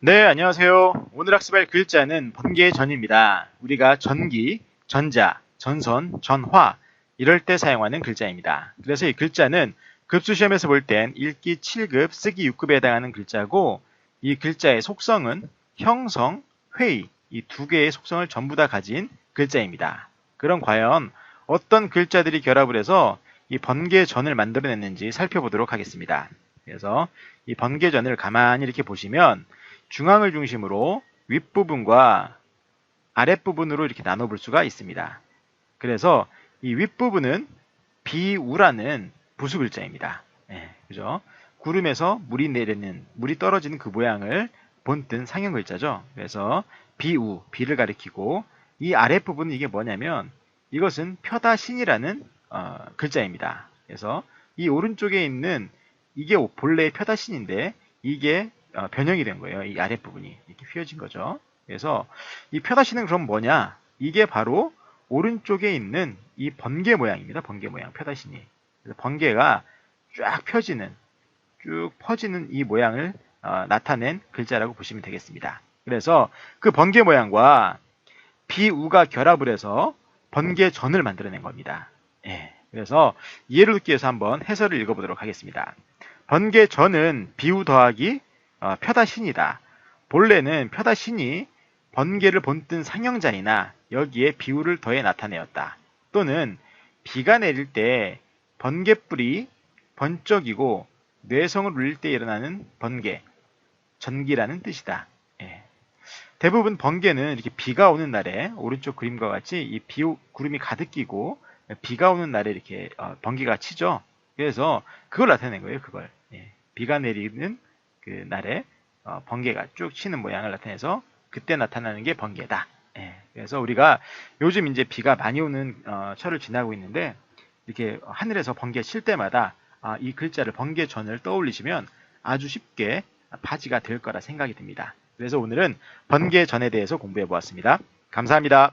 네, 안녕하세요. 오늘 학습할 글자는 번개 전입니다. 우리가 전기, 전자, 전선, 전화 이럴 때 사용하는 글자입니다. 그래서 이 글자는 급수시험에서 볼 땐 읽기 7급, 쓰기 6급에 해당하는 글자고 이 글자의 속성은 형성, 회의 이 두 개의 속성을 전부 다 가진 글자입니다. 그럼 과연 어떤 글자들이 결합을 해서 이 번개전을 만들어냈는지 살펴보도록 하겠습니다. 그래서 이 번개전을 가만히 이렇게 보시면 중앙을 중심으로 윗부분과 아랫부분으로 이렇게 나눠볼 수가 있습니다. 그래서 이 윗부분은 비우라는 부수 글자입니다. 예, 그죠? 구름에서 물이 내리는, 물이 떨어지는 그 모양을 본뜬 상형 글자죠. 그래서 비우, 비를 가리키고 이 아랫부분은 이게 뭐냐면 이것은 표다신이라는 어, 글자입니다. 그래서 이 오른쪽에 있는 이게 본래의 표다신인데 이게 어, 변형이 된 거예요. 이 아랫부분이 이렇게 휘어진 거죠. 그래서 이 표다시는 그럼 뭐냐? 이게 바로 오른쪽에 있는 이 번개 모양입니다. 번개 모양, 표다신이. 그래서 번개가 쫙 펴지는, 쭉 퍼지는 이 모양을 어, 나타낸 글자라고 보시면 되겠습니다. 그래서 그 번개 모양과 비우가 결합을 해서 번개전을 만들어낸 겁니다. 예, 그래서 이해를 돕기 위해서 한번 해설을 읽어보도록 하겠습니다. 번개전은 비우 더하기 어, 표다신이다. 본래는 표다신이 번개를 본뜬 상형자이나 여기에 비우를 더해 나타내었다. 또는 비가 내릴 때 번개불이 번쩍이고 뇌성을 울릴 때 일어나는 번개, 전기라는 뜻이다. 예. 대부분 번개는 이렇게 비가 오는 날에 오른쪽 그림과 같이 이 비, 구름이 가득 끼고 비가 오는 날에 이렇게 어, 번개가 치죠. 그래서 그걸 나타낸 거예요. 그걸 예. 비가 내리는 그 날에 어, 번개가 쭉 치는 모양을 나타내서 그때 나타나는 게 번개다. 예, 그래서 우리가 요즘 이제 비가 많이 오는 어, 철을 지나고 있는데 이렇게 하늘에서 번개 칠 때마다 아, 이 글자를 번개전을 떠올리시면 아주 쉽게 바지가 될 거라 생각이 듭니다. 그래서 오늘은 번개전에 대해서 공부해 보았습니다. 감사합니다.